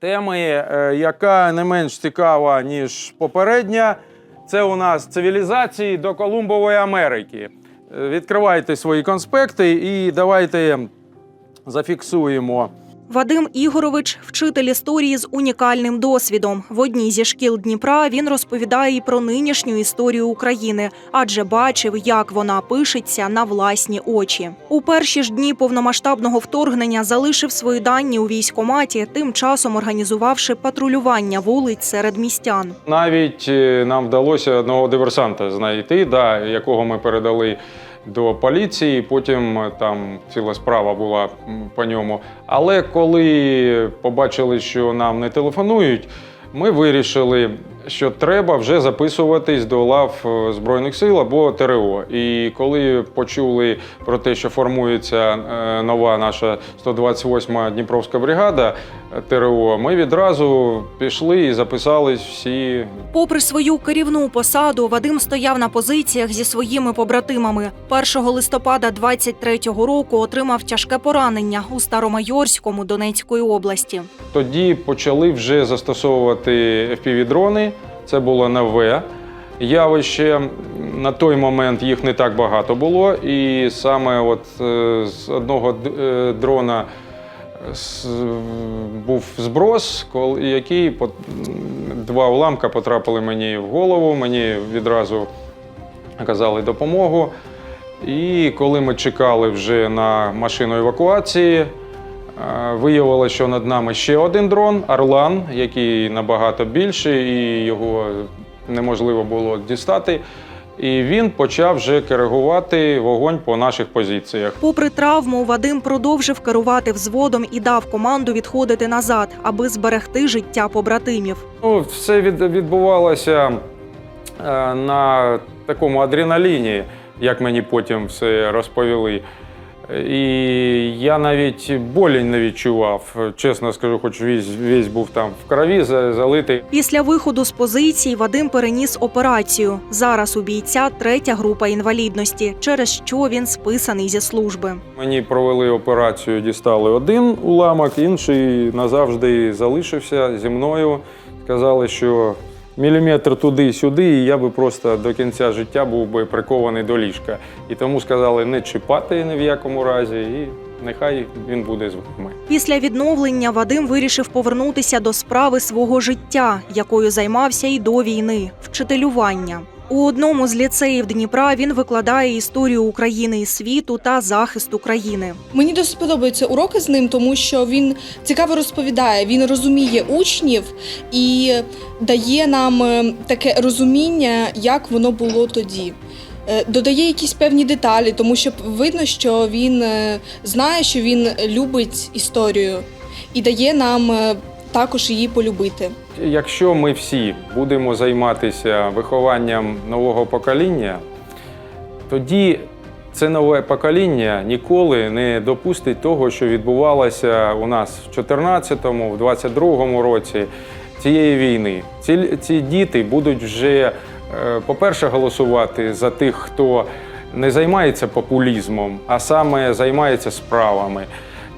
теми, е, яка не менш цікава, ніж попередня. Це у нас цивілізації до Колумбової Америки. Е, Відкривайте свої конспекти і давайте зафіксуємо. Вадим Ігорович, вчитель історії з унікальним досвідом. В одній зі шкіл Дніпра він розповідає і про нинішню історію України, адже бачив, як вона пишеться на власні очі. У перші ж дні повномасштабного вторгнення залишив свої дані у військкоматі, тим часом організувавши патрулювання вулиць серед містян. Навіть е, нам вдалося одного диверсанта знайти, да, якого ми передали до поліції. Потім е, там ціла справа була по ньому. Але коли побачили, що нам не телефонують, ми вирішили, що треба вже записуватись до лав е, Збройних сил або ТРО. І коли почули про те, що формується е, нова наша 128-ма Дніпровська бригада е, ТРО, ми відразу пішли і записались всі Попри свою керівну посаду, Вадим стояв на позиціях зі своїми побратимами. 1 листопада 23-го року отримав тяжке поранення у Старомайорському Донецької області. Тоді почали вже застосовувати FPV-дрони. Це було нове явище. На той момент їх не так багато було. І саме от е, з одного е, дрона був зброс, який два уламка потрапили мені в голову. Мені відразу оказали допомогу. І коли ми чекали вже на машину евакуації, виявилося, що над нами ще один дрон Орлан, який набагато більший, і його неможливо було дістати. І він почав вже коригувати вогонь по наших позиціях. Попри травму, Вадим продовжив керувати взводом і дав команду відходити назад, аби зберегти життя побратимів. Ну, все від, відбувалося е, на такому адреналіні, як мені потім все розповіли. І я навіть болі не відчував. Чесно скажу, хоч весь, весь був там в крові за- залитий. Після виходу з позицій Вадим переніс операцію. Зараз у бійця третя група інвалідності, через що він списаний зі служби. Мені провели операцію, дістали один уламок, інший назавжди залишився зі мною. Сказали, що міліметр туди-сюди, і я би просто до кінця життя був би прикований до ліжка. І тому сказали не чіпати ні в якому разі, і нехай він буде з вами. Після відновлення Вадим вирішив повернутися до справи свого життя, якою займався і до війни вчителювання. У одному з ліцеїв Дніпра він викладає історію України і світу та захист України. Мені досить подобаються уроки з ним, тому що він цікаво розповідає, він розуміє учнів і дає нам е, таке розуміння, як воно було тоді. Е, Додає якісь певні деталі, тому що видно, що він е, знає, що він любить історію і дає нам також її полюбити. Якщо ми всі будемо займатися вихованням нового покоління, тоді це нове покоління ніколи не допустить того, що відбувалося у нас в 2014-му, в 22-му році цієї війни. Ці, ці діти будуть вже, е, по-перше, голосувати за тих, хто не займається популізмом, а саме займається справами.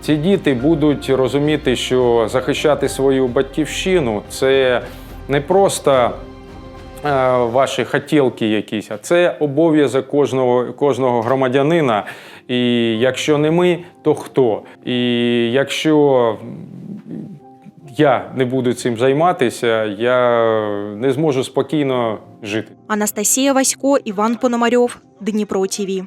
Ці діти будуть розуміти, що захищати свою батьківщину це не просто е, ваші хотілки якісь, а це обов'язок кожного, кожного громадянина. І якщо не ми, то хто? І якщо я не буду цим займатися, я не зможу спокійно жити. Анастасія Васько, Іван Пономарьов, Дніпро ТІВІ.